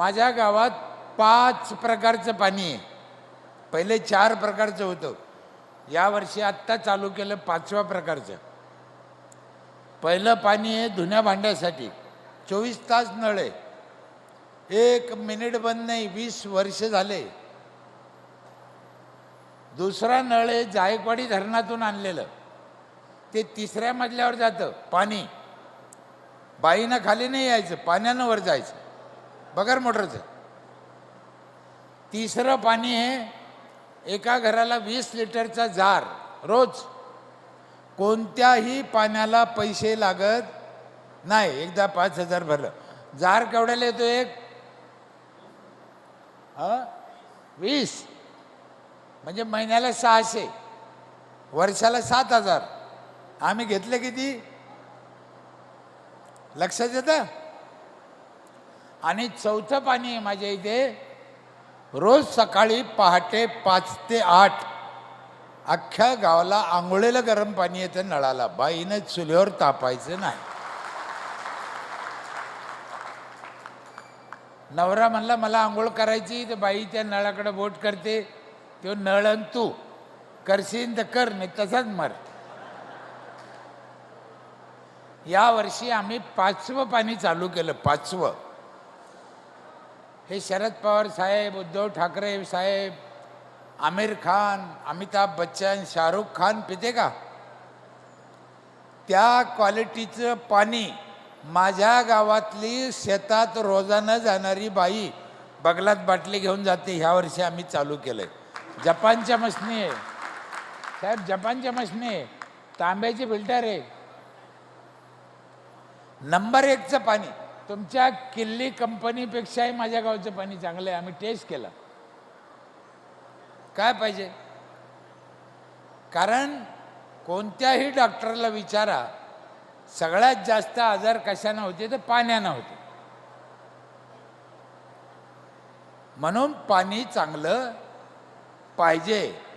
माझ्या गावात पाच प्रकारचं पाणी आहे. पहिले चार प्रकारचं होतं. यावर्षी आत्ता चालू केलं पाचव्या प्रकारचं. पहिलं पाणी आहे धुण्या भांड्यासाठी. चोवीस तास नळ आहे. एक मिनिट बंद नाही वीस वर्ष झाले. दुसरा नळ आहे जायकवाडी धरणातून आणलेलं. ते तिसऱ्या मजल्यावर जातं पाणी. बाईनं खाली नाही यायचं पाण्यानं वर जायचं. बगर मोटरचं. तिसरं पाणी हे एका घराला वीस लिटरचा जार रोज. कोणत्याही पाण्याला पैसे लागत नाही. एकदा पाच हजार भरलं. जार केवढ्याला येतो एक? हा? वीस. म्हणजे महिन्याला सहाशे. वर्षाला सात हजार. आम्ही घेतले किती? लक्षात येतं? आणि चौथं पाणी आहे माझ्या इथे. रोज सकाळी पहाटे पाच ते आठ अख्ख्या गावाला आंघोळीला गरम पाणी येतं नळाला. बाईनं चुलीवर तापायचं नाही. नवरा म्हणला मला आंघोळ करायची तर बाई त्या नळाकडे बोट करते. तो नळन तू. करशील तर कर नाही तसाच मर. या वर्षी आम्ही पाचवं पाणी चालू केलं पाचवं. हे शरद पवार साहेब उद्धव ठाकरे साहेब आमिर खान अमिताभ बच्चन शाहरुख खान पिते का? त्या क्वालिटीचं पाणी माझ्या गावातली शेतात रोजानं जाणारी बाई बगलात बाटली घेऊन जाते. ह्या वर्षी आम्ही चालू केलं आहे जपानच्या मशनी आहे. साहेब जपानच्या मशनी आहे. तांब्याची फिल्टर आहे. नंबर एकचं पाणी. तुमच्या किल्ली कंपनीपेक्षाही माझ्या गावचं पाणी चांगलं आहे. आम्ही टेस्ट केलं. काय पाहिजे? कारण कोणत्याही डॉक्टरला विचारा सगळ्यात जास्त आजार कशानं होते तर पाण्यानं होते. म्हणून पाणी चांगलं पाहिजे.